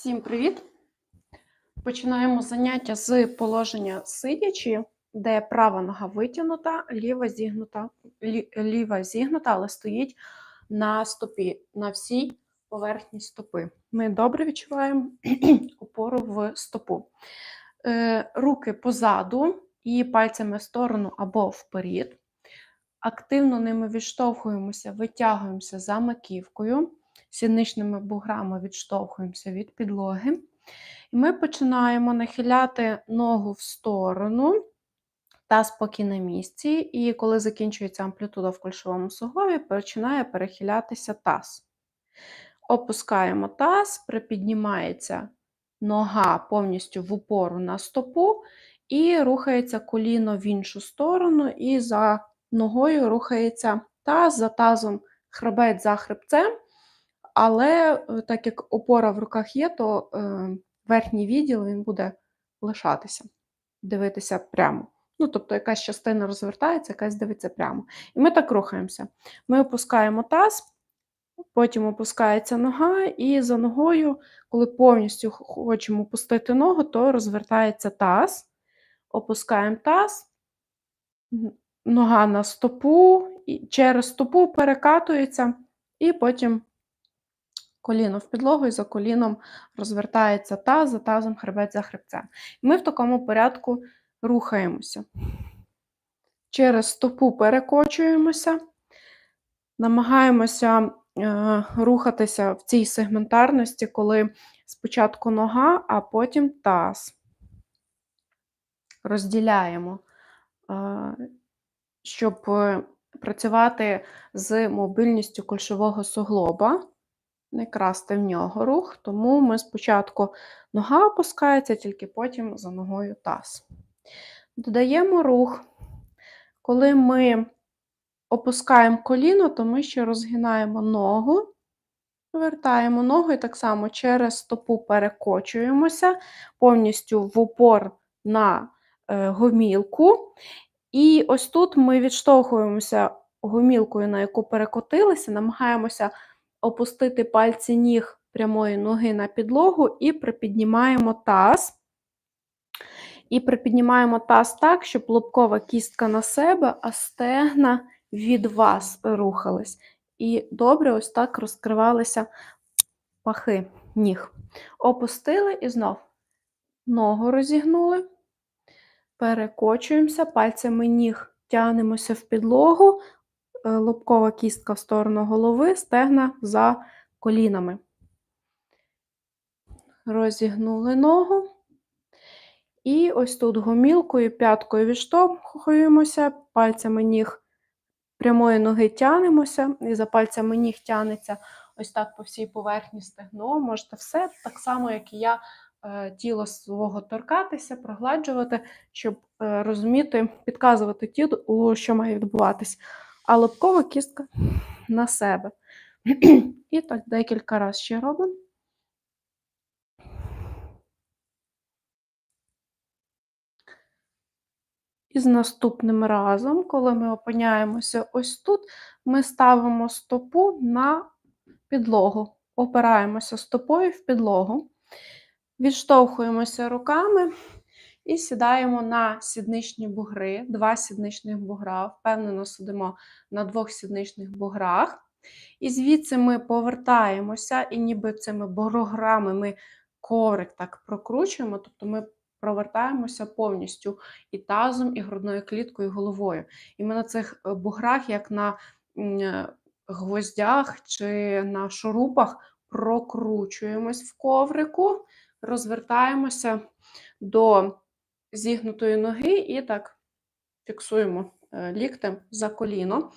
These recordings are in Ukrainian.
Всім привіт! Починаємо заняття з положення сидячи, де права нога витягнута, ліва зігнута, лі- ліва зігнута, але стоїть на стопі, на всій поверхні стопи. Ми добре відчуваємо опору в стопу. Е, Руки позаду і пальцями в сторону або вперед. Активно ними відштовхуємося, витягуємося за маківкою сідничними буграми відштовхуємося від підлоги. І ми починаємо нахиляти ногу в сторону та спокій на місці. І коли закінчується амплітуда в кульшовому суглобі, починає перехилятися таз. Опускаємо таз, припіднімається нога повністю в упору на стопу, і рухається коліно в іншу сторону, і за ногою рухається таз, за тазом хребець за хребцем. Але е, так як опора в руках є, то е, верхній відділ він буде лишатися, дивитися прямо. Ну, тобто, якась частина розвертається, якась дивиться прямо. І ми так рухаємося. Ми опускаємо таз, потім опускається нога, і за ногою, коли повністю хочемо опустити ногу, то розвертається таз. Опускаємо таз, нога на стопу, і через стопу перекатується, і потім коліно в підлогу, і за коліном розвертається таз, за тазом хребець за хребцем. Ми в такому порядку рухаємося. Через стопу перекочуємося, намагаємося е, рухатися в цій сегментарності, коли спочатку нога, а потім таз. Розділяємо, е, щоб е, працювати з мобільністю кульшового суглоба не красти в нього рух, тому ми спочатку нога опускається, тільки потім за ногою таз. Додаємо рух. Коли ми опускаємо коліно, то ми ще розгинаємо ногу, повертаємо ногу і так само через стопу перекочуємося повністю в упор на е, гомілку. І ось тут ми відштовхуємося гомілкою, на яку перекотилися, намагаємося опустити пальці ніг прямої ноги на підлогу і припіднімаємо таз. І припіднімаємо таз так, щоб лобкова кістка на себе, а стегна від вас рухались. І добре ось так розкривалися пахи ніг. Опустили і знов ногу розігнули, перекочуємося, пальцями ніг тягнемося в підлогу, лобкова кістка в сторону голови, стегна за колінами. Розігнули ногу. І ось тут гомілкою, п'яткою відштовхуємося, пальцями ніг прямої ноги тянемося, і за пальцями ніг тянеться ось так по всій поверхні стегно. Можете все, так само, як і я, е, тіло свого торкатися, прогладжувати, щоб е, розуміти, підказувати тілу, що має відбуватись. А лобкова кістка на себе. І так декілька разів ще робимо. І з наступним разом, коли ми опиняємося ось тут, ми ставимо стопу на підлогу, опираємося стопою в підлогу, відштовхуємося руками і сідаємо на сідничні бугри, два сідничних бугра, впевнено сидимо на двох сідничних буграх. І звідси ми повертаємося, і ніби цими бугрограми ми коврик так прокручуємо, тобто ми провертаємося повністю і тазом, і грудною кліткою, і головою. І ми на цих е, буграх, як на е, гвоздях чи на шурупах, прокручуємось в коврику, розвертаємося до зігнутої ноги і так фіксуємо е, ліктем за коліно.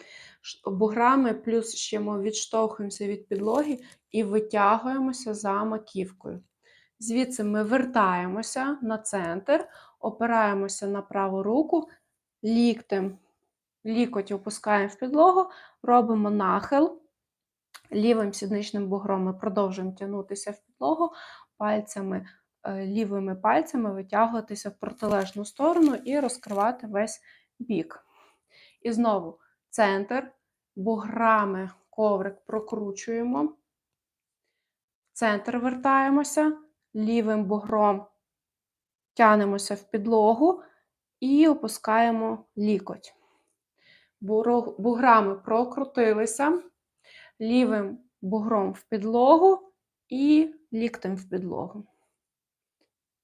Буграми плюс ще ми відштовхуємося від підлоги і витягуємося за маківкою. Звідси ми вертаємося на центр, опираємося на праву руку, ліктем лікоть опускаємо в підлогу, робимо нахил. Лівим сідничним бугром ми продовжуємо тягнутися в підлогу, пальцями, лівими пальцями витягуватися в протилежну сторону і розкривати весь бік. І знову центр, буграми коврик прокручуємо, в центр вертаємося, лівим бугром тянемося в підлогу і опускаємо лікоть. Буграми прокрутилися, лівим бугром в підлогу і ліктем в підлогу.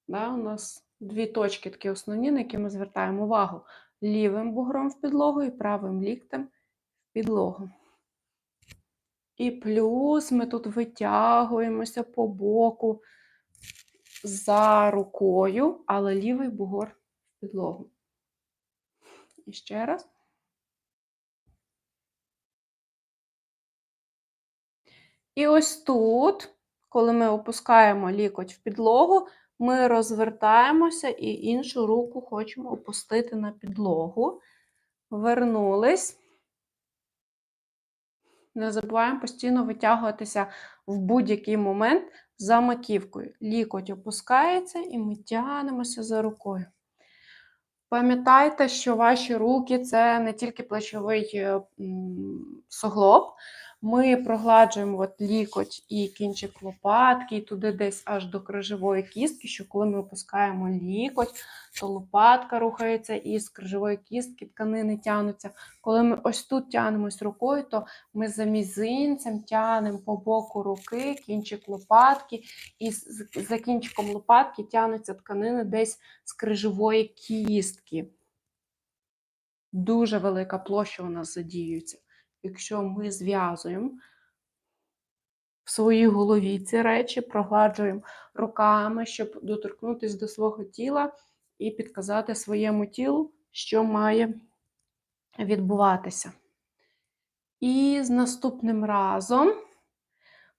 Да, у нас дві точки такі основні, на які ми звертаємо увагу. Лівим бугром в підлогу і правим ліктем в підлогу. І плюс ми тут витягуємося по боку за рукою, але лівий бугор в підлогу. І ще раз. І ось тут, коли ми опускаємо лікоть в підлогу, ми розвертаємося і іншу руку хочемо опустити на підлогу. Вернулись. Не забуваємо постійно витягуватися в будь-який момент за маківкою. Лікоть опускається і ми тягнемося за рукою. Пам'ятайте, що ваші руки це не тільки плечовий е, суглоб. Ми прогладжуємо от лікоть і кінчик лопатки, і туди десь аж до крижової кістки, що коли ми опускаємо лікоть, то лопатка рухається і з крижової кістки тканини тягнуться. Коли ми ось тут тягнемось рукою, то ми за мізинцем тягнемо по боку руки, кінчик лопатки, і за кінчиком лопатки тягнуться тканини десь з крижової кістки. Дуже велика площа у нас задіюється. Якщо ми зв'язуємо в своїй голові ці речі, прогладжуємо руками, щоб доторкнутися до свого тіла і підказати своєму тілу, що має відбуватися. І з наступним разом,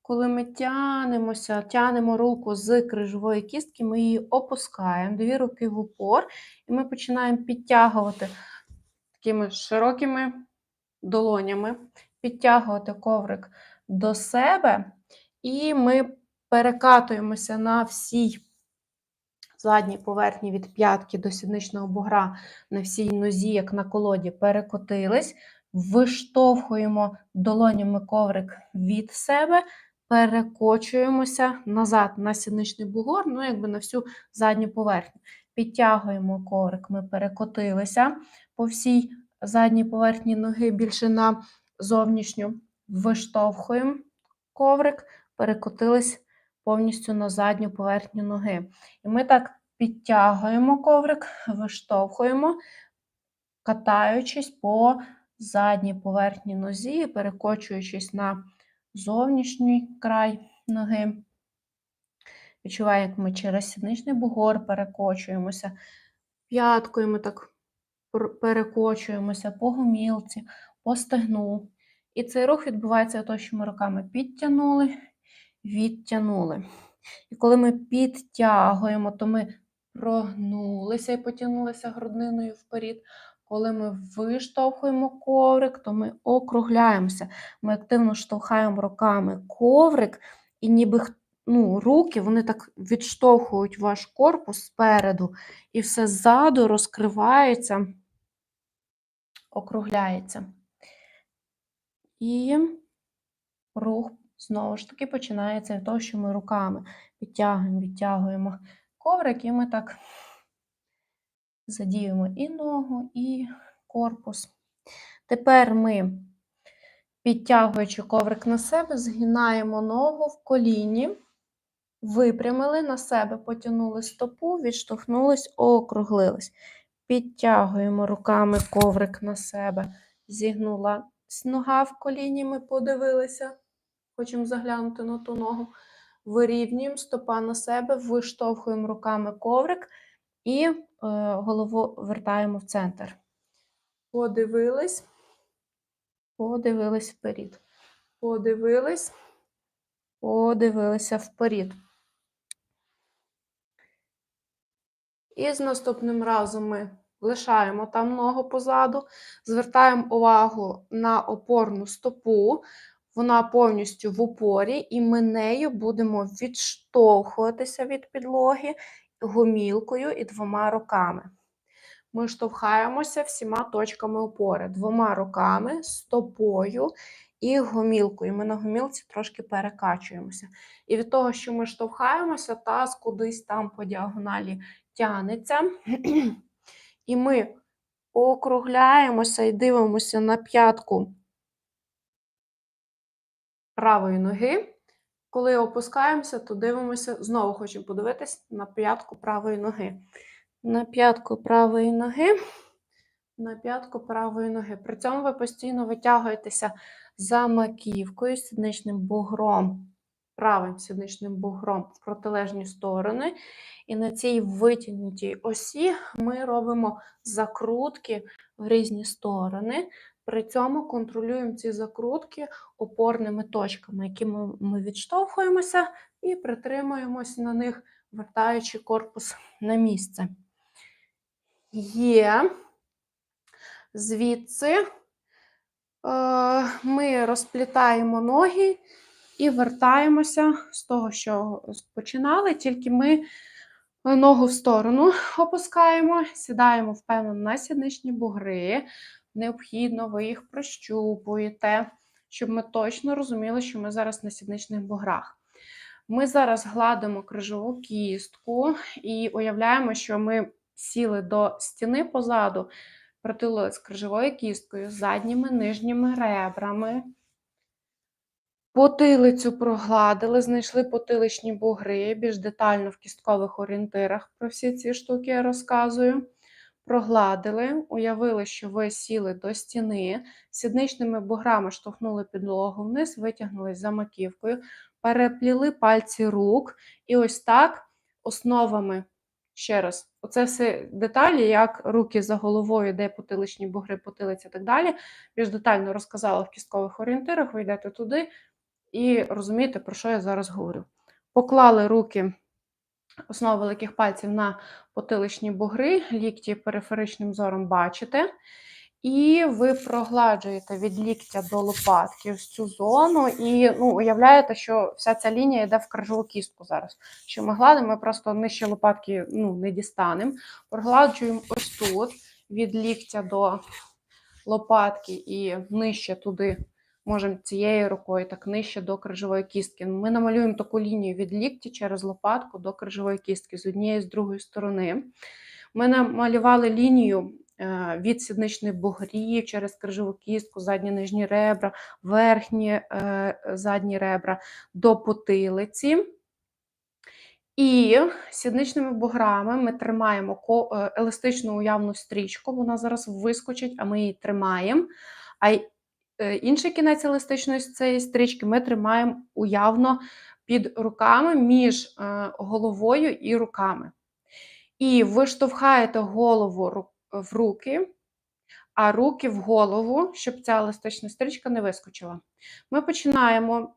коли ми тянемося, тянемо руку з крижової кістки, ми її опускаємо, дві руки в упор, і ми починаємо підтягувати такими широкими долонями, підтягувати коврик до себе, і ми перекатуємося на всій задній поверхні від п'ятки до сідничного бугра на всій нозі, як на колоді, перекотились, виштовхуємо долонями коврик від себе, перекочуємося назад на сідничний бугор, ну, якби на всю задню поверхню. Підтягуємо коврик, ми перекотилися по всій задній поверхні ноги більше на зовнішню. Виштовхуємо коврик, перекотились повністю на задню поверхню ноги. І ми так підтягуємо коврик, виштовхуємо, катаючись по задній поверхні нозі, перекочуючись на зовнішній край ноги. Відчуваю, як ми через сідничний бугор перекочуємося. П'яткою ми так перекочуємося по гомілці, по стегну. І цей рух відбувається від того, що ми руками підтягнули, відтягнули. І коли ми підтягуємо, то ми прогнулися і потягнулися грудниною вперед. Коли ми виштовхуємо коврик, то ми округляємося. Ми активно штовхаємо руками коврик, і ніби ну, руки вони так відштовхують ваш корпус спереду, і все ззаду розкривається, округляється. І рух знову ж таки починається від того, що ми руками підтягуємо, відтягуємо коврик, і ми так задіємо і ногу, і корпус. Тепер ми, підтягуючи коврик на себе, згинаємо ногу в коліні, випрямили на себе, потягнули стопу, відштовхнулись, округлились. Підтягуємо руками коврик на себе, зігнула нога в коліні, ми подивилися, хочемо заглянути на ту ногу. Вирівнюємо стопа на себе, виштовхуємо руками коврик і е, голову вертаємо в центр. Подивились, подивились вперед. Подивились, подивилися вперед. І з наступним разом ми лишаємо там ногу позаду, звертаємо увагу на опорну стопу. Вона повністю в упорі, і ми нею будемо відштовхуватися від підлоги гомілкою і двома руками. Ми штовхаємося всіма точками опори двома руками, стопою і гомілкою. Ми на гомілці трошки перекачуємося. І від того, що ми штовхаємося, таз кудись там по діагоналі тягнеться. І ми округляємося і дивимося на п'ятку правої ноги. Коли опускаємося, то дивимося, знову хочу подивитись на п'ятку правої ноги. На п'ятку правої ноги, на п'ятку правої ноги. При цьому ви постійно витягуєтеся за маківкою, сідничним бугром, правим сідничним бугром в протилежні сторони. І на цій витягнутій осі ми робимо закрутки в різні сторони. При цьому контролюємо ці закрутки опорними точками, якими ми відштовхуємося і притримуємося на них, вертаючи корпус на місце. Є. Звідси е, ми розплітаємо ноги і вертаємося з того, що починали, тільки ми ногу в сторону опускаємо, сідаємо впевнено на сідничні бугри. Необхідно, ви їх прощупуєте, щоб ми точно розуміли, що ми зараз на сідничних буграх. Ми зараз гладимо крижову кістку і уявляємо, що ми сіли до стіни позаду, притулили з крижовою кісткою, задніми нижніми ребрами. Потилицю прогладили, знайшли потиличні бугри, більш детально в кісткових орієнтирах про всі ці штуки я розказую. Прогладили, уявили, що ви сіли до стіни, сідничними буграми штовхнули підлогу вниз, витягнулись за маківкою, перепліли пальці рук, і ось так основами. Ще раз, оце все деталі, як руки за головою, де потиличні бугри, потилиця і так далі. Більш детально розказала в кісткових орієнтирах, ви йдете туди і розумієте, про що я зараз говорю. Поклали руки, основу великих пальців на потиличні бугри, лікті периферичним зором бачите. І ви прогладжуєте від ліктя до лопатки ось цю зону, і ну, уявляєте, що вся ця лінія йде в крижову кістку зараз. Що ми гладимо, ми просто нижче лопатки ну, не дістанемо. Прогладжуємо ось тут, від ліктя до лопатки і нижче туди, можемо цією рукою, так нижче до крижової кістки. Ми намалюємо таку лінію від лікті через лопатку до крижової кістки з однієї з другої сторони. Ми намалювали лінію е, від сідничних бугрів через крижову кістку, задні нижні ребра, верхні е, задні ребра до потилиці. І сідничними буграми ми тримаємо е, еластичну уявну стрічку, вона зараз вискочить, а ми її тримаємо. А інший кінець еластичної цієї стрічки ми тримаємо уявно під руками між е, головою і руками. І ви штовхаєте голову в руки, а руки в голову, щоб ця еластична стрічка не вискочила. Ми починаємо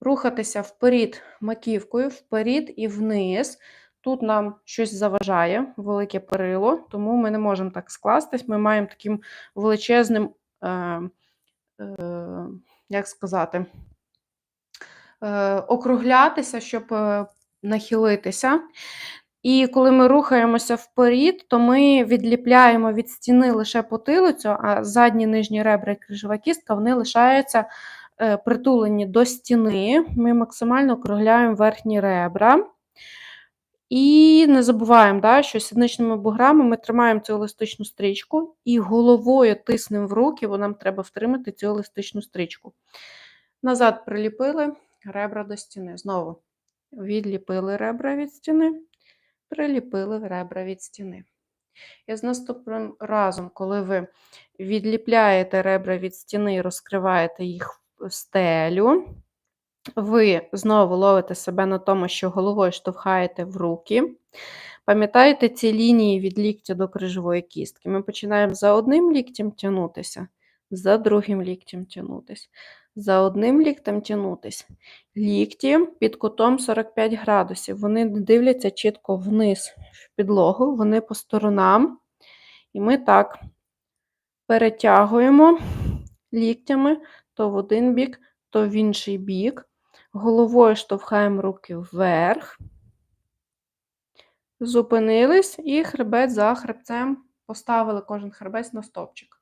рухатися вперед маківкою, вперед і вниз. Тут нам щось заважає, велике перило, тому ми не можемо так скластись. Ми маємо таким величезним, е, е, як сказати, е, округлятися, щоб е, нахилитися. І коли ми рухаємося вперед, то ми відліпляємо від стіни лише потилицю, а задні нижні ребра і крижова кістка вони лишаються е, притулені до стіни. Ми максимально округляємо верхні ребра. І не забуваємо, да, що сідничними буграми ми тримаємо цю еластичну стрічку і головою тиснемо в руки, бо нам треба втримати цю еластичну стрічку. Назад приліпили ребра до стіни. Знову відліпили ребра від стіни, приліпили ребра від стіни. І з наступним разом, коли ви відліпляєте ребра від стіни і розкриваєте їх в стелю, ви знову ловите себе на тому, що головою штовхаєте в руки. Пам'ятаєте ці лінії від ліктя до крижової кістки? Ми починаємо за одним ліктем тягнутися, за другим ліктем тягнутися, за одним ліктем тягнутися. Лікті під кутом 45 градусів. Вони дивляться чітко вниз в підлогу, вони по сторонам. І ми так перетягуємо ліктями то в один бік, то в інший бік. Головою штовхаємо руки вверх. Зупинились і хребет за хребцем поставили кожен хребець на стовпчик.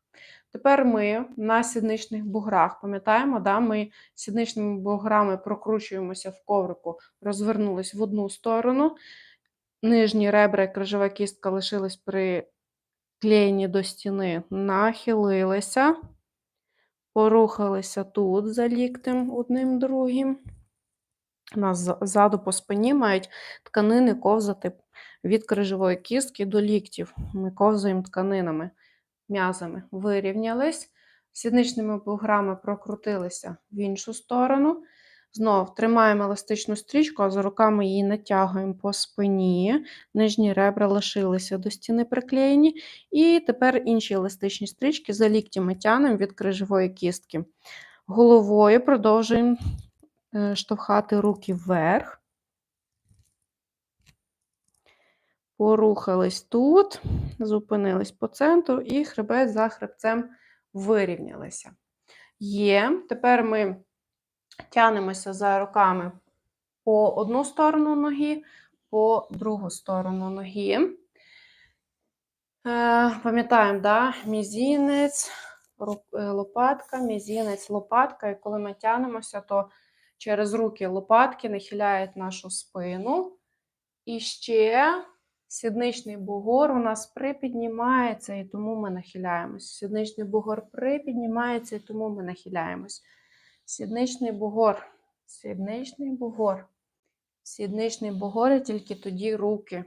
Тепер ми на сідничних буграх, пам'ятаємо, да, ми сідничними буграми прокручуємося в коврику, розвернулись в одну сторону. Нижні ребра і крижова кістка лишились приклеєні до стіни, нахилилися, порухалися тут за ліктем одним другим. Нас ззаду по спині мають тканини ковзати від крижової кістки до ліктів. Ми ковзаємо тканинами, м'язами. Вирівнялись, сідничними буграми прокрутилися в іншу сторону. Знов тримаємо еластичну стрічку, а за руками її натягуємо по спині. Нижні ребра лишилися до стіни приклеєні. І тепер інші еластичні стрічки за ліктями тянемо від крижової кістки. Головою продовжуємо штовхати руки вверх. Порухались тут, зупинились по центру і хребет за хребцем вирівнялися. Є. Тепер ми тянемося за руками по одну сторону ноги, по другу сторону ноги. Е, Пам'ятаємо, да? мізінець, е, лопатка, мізінець, лопатка. І коли ми тянемося, то через руки лопатки нахиляють нашу спину. І ще сідничний бугор у нас припіднімається, і тому ми нахиляємось. Сідничний бугор припіднімається, і тому ми нахиляємось. Сідничний бугор, сідничний бугор, сідничний бугор, і тільки тоді руки.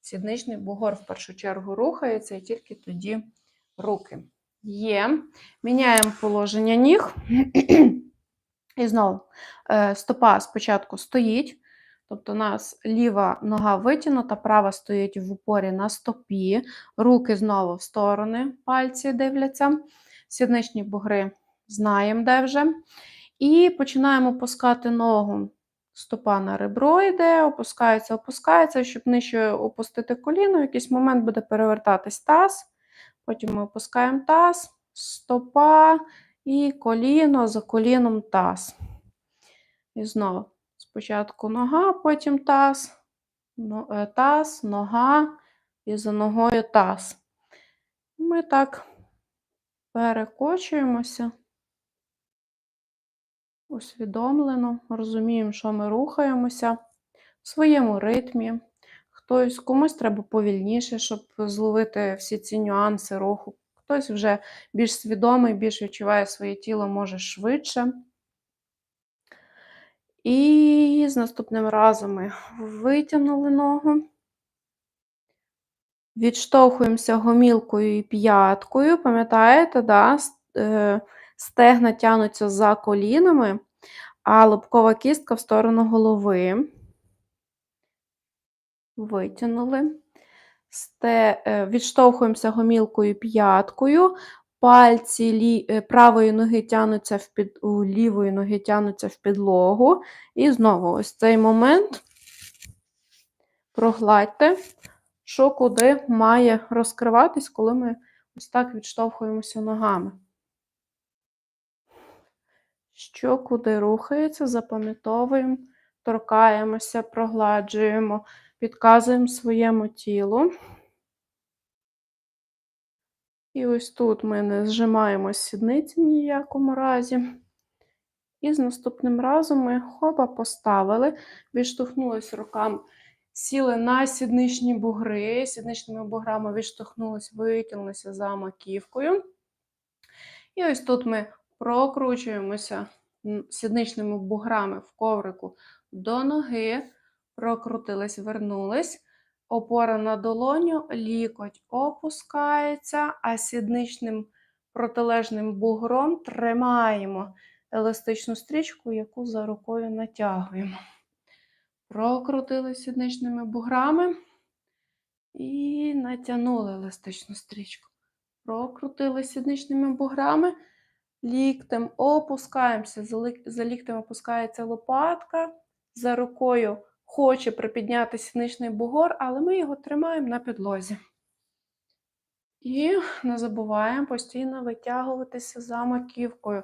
Сідничний бугор в першу чергу рухається, і тільки тоді руки. Є. Міняємо положення ніг. І знову е, стопа спочатку стоїть. Тобто у нас ліва нога витягнута, права стоїть в упорі на стопі, руки знову в сторони, пальці дивляться. Сідничні бугри знаємо, де вже. І починаємо опускати ногу. Стопа на ребро йде, опускається, опускається, щоб нижче опустити коліно. В якийсь момент буде перевертатись таз. Потім ми опускаємо таз, стопа і коліно за коліном таз. І знову спочатку нога, потім таз, е, таз, нога і за ногою таз. Ми так перекочуємося усвідомлено, розуміємо, що ми рухаємося в своєму ритмі. Хтось комусь треба повільніше, щоб зловити всі ці нюанси руху. Хтось вже більш свідомий, більш відчуває своє тіло, може швидше. І з наступним разом ми витягнули ногу. Відштовхуємося гомілкою і п'яткою. Пам'ятаєте, да? е, стегна тянуться за колінами, а лобкова кістка в сторону голови. Витягнули. Е, відштовхуємося гомілкою п'яткою. Пальці лі, е, правої ноги тянуться в під, лівої ноги тянуться в підлогу. І знову ось цей момент прогладьте, що куди має розкриватись, коли ми ось так відштовхуємося ногами. Що куди рухається, запам'ятовуємо, торкаємося, прогладжуємо, підказуємо своєму тілу. І ось тут ми не зжимаємо сідниці ні в якому разі. І з наступним разом ми хопа поставили, відштовхнулись руками, сіли на сідничні бугри, сідничними буграми відштовхнулись, витягнулися за маківкою. І ось тут ми прокручуємося сідничними буграми в коврику до ноги, прокрутились, вернулись. Опора на долоню, лікоть опускається, а сідничним протилежним бугром тримаємо еластичну стрічку, яку за рукою натягуємо. Прокрутили сідничними буграми і натягнули еластичну стрічку. Прокрутили сідничними буграми, ліктем опускаємося, за ліктем опускається лопатка, за рукою хоче припідняти сідничний бугор, але ми його тримаємо на підлозі. І не забуваємо постійно витягуватися за маківкою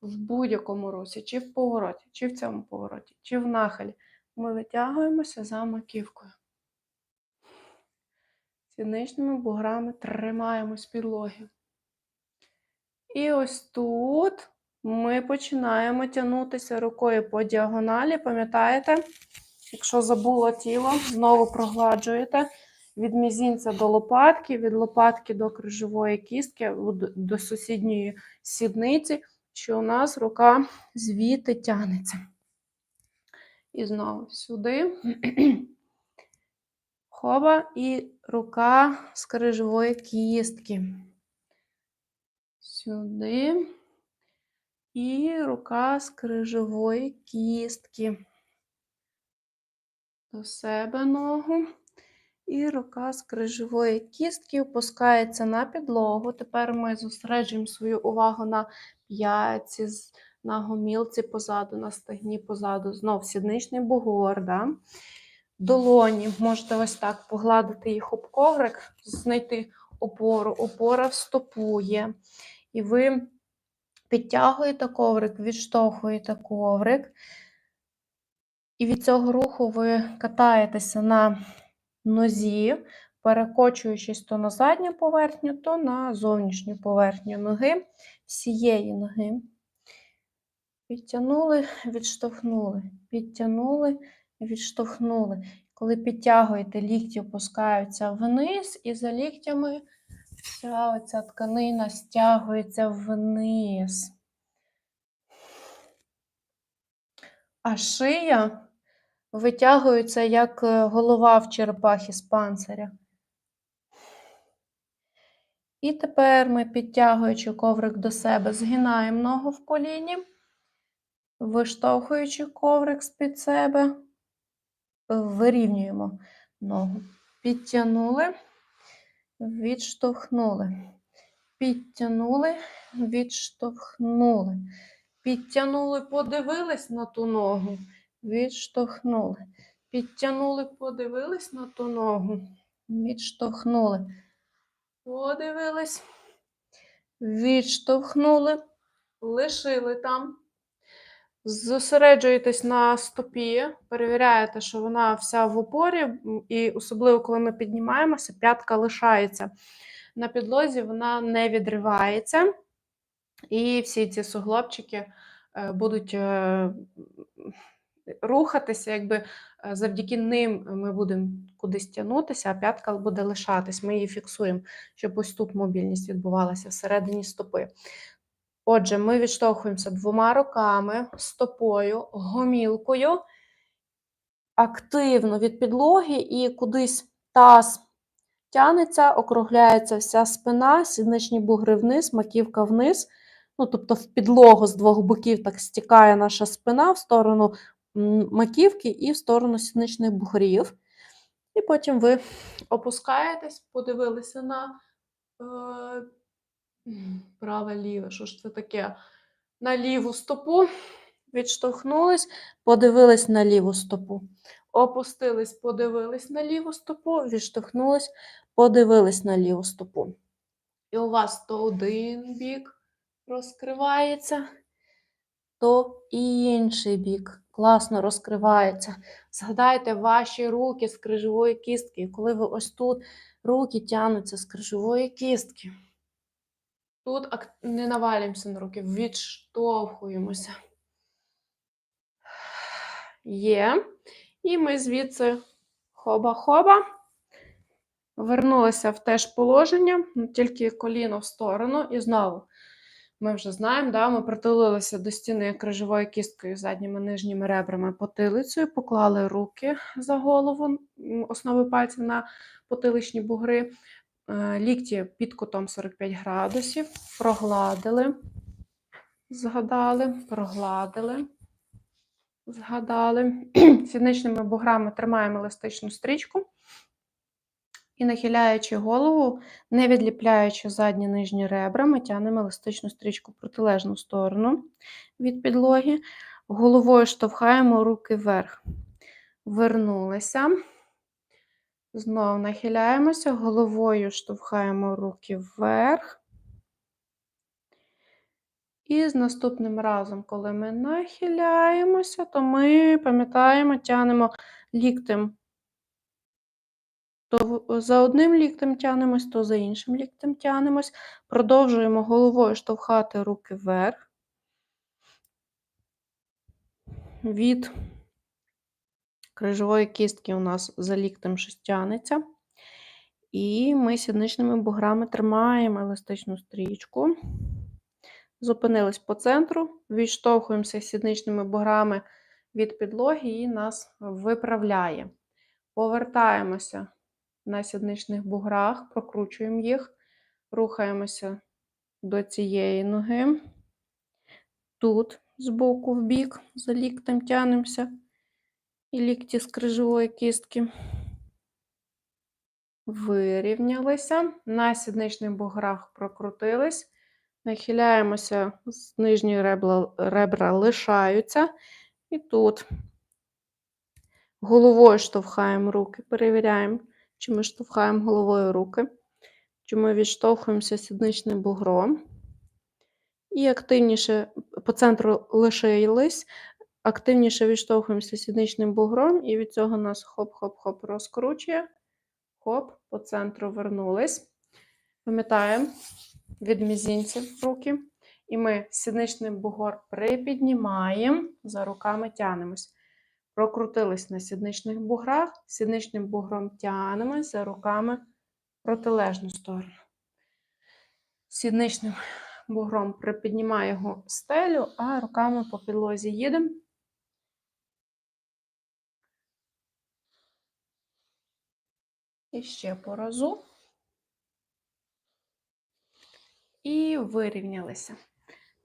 в будь-якому русі, чи в повороті, чи в цьому повороті, чи в нахилі. Ми витягуємося за маківкою. Сідничними буграми тримаємо з підлоги. І ось тут ми починаємо тягнутися рукою по діагоналі. Пам'ятаєте? Якщо забуло тіло, знову прогладжуєте від мізінця до лопатки, від лопатки до крижової кістки, до сусідньої сідниці, що у нас рука звідти тягнеться. І знову сюди. Хоба і рука з крижової кістки. Сюди. І рука з крижової кістки. До себе ногу. І рука з крижової кістки опускається на підлогу. Тепер ми зосереджуємо свою увагу на п'ятці, на гомілці позаду, на стегні позаду. Знов сідничний бугор. Да? Долоні. Можете ось так погладити їх об коврик, знайти опору. Опора в стопу є. І ви підтягуєте коврик, відштовхуєте коврик. І від цього руху ви катаєтеся на нозі, перекочуючись то на задню поверхню, то на зовнішню поверхню ноги, всієї ноги. Підтягнули, відштовхнули, підтягнули, відштовхнули. Коли підтягуєте, лікті опускаються вниз, і за ліктями вся оця тканина стягується вниз. А шия витягується, як е, голова в черепахі з панциря. І тепер ми, підтягуючи коврик до себе, згинаємо ногу в коліні, виштовхуючи коврик з-під себе, вирівнюємо ногу. Підтягнули, відштовхнули. Підтягнули, відштовхнули. Підтягнули, подивились на ту ногу, відштовхнули. Підтягнули, подивились на ту ногу, відштовхнули. Подивились, відштовхнули, лишили там. Зосереджуєтесь на стопі, перевіряєте, що вона вся в опорі, і особливо, коли ми піднімаємося, п'ятка лишається на підлозі, вона не відривається. І всі ці суглобчики е, будуть е, рухатися, якби е, завдяки ним ми будемо кудись тягнутися, а п'ятка буде лишатись. Ми її фіксуємо, щоб ось тут мобільність відбувалася всередині стопи. Отже, ми відштовхуємося двома руками, стопою, гомілкою, активно від підлоги і кудись таз тянеться, округляється вся спина, сідничні бугри вниз, маківка вниз. Ну, Тобто в підлогу з двох боків так стікає наша спина в сторону маківки і в сторону сідничних бугрів. І потім ви опускаєтесь, подивилися на е, праве ліве, що ж це таке? На ліву стопу, відштовхнулись, подивились на ліву стопу. Опустились, подивились на ліву стопу, відштовхнулись, подивились на ліву стопу. І у вас то один бік розкривається, то і інший бік класно розкривається. Згадайте ваші руки з крижової кістки. Коли ви ось тут руки тягнуться з крижової кістки. Тут не навалюємося на руки, відштовхуємося. Є. І ми звідси хоба-хоба. Вернулися в те ж положення, тільки коліно в сторону. І знову ми вже знаємо, да, ми притулилися до стіни крижовою кісткою задніми нижніми ребрами потилицею, поклали руки за голову, основи пальців на потиличні бугри, е, лікті під кутом 45 градусів, прогладили, згадали, прогладили, згадали. Сідничними буграми тримаємо еластичну стрічку. І нахиляючи голову, не відліпляючи задні нижні ребра, ми тягнемо еластичну стрічку в протилежну сторону від підлоги. Головою штовхаємо руки вверх. Вернулися. Знову нахиляємося, головою штовхаємо руки вверх. І з наступним разом, коли ми нахиляємося, то ми пам'ятаємо, тягнемо ліктем То за одним ліктем тянемось, то за іншим ліктем тянемось. Продовжуємо головою штовхати руки вверх. Від крижової кістки у нас за ліктем щось тянеться. І ми сідничними буграми тримаємо еластичну стрічку. Зупинились по центру, відштовхуємося сідничними буграми від підлоги і нас виправляє. Повертаємося на сідничних буграх, прокручуємо їх, рухаємося до цієї ноги. Тут збоку в бік, за ліктем тянемося. І лікті з крижової кістки. Вирівнялися. На сідничних буграх прокрутились. Нахиляємося, з нижні ребра, ребра лишаються. І тут головою штовхаємо руки, перевіряємо, чи ми штовхаємо головою руки, чи ми відштовхуємося сідничним бугром. І активніше по центру лишились, активніше відштовхуємося сідничним бугром, і від цього нас хоп-хоп-хоп розкручує. Хоп, по центру вернулись. Пам'ятаємо від мізінців руки. І ми сідничний бугор припіднімаємо, за руками тянемось. Прокрутились на сідничних буграх, сідничним бугром тянемось за руками протилежну сторону. Сідничним бугром припіднімає його стелю, а руками по підлозі їдемо. І ще по разу. І вирівнялися.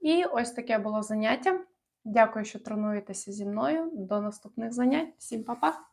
І ось таке було заняття. Дякую, що тренуєтеся зі мною. До наступних занять. Всім па-па!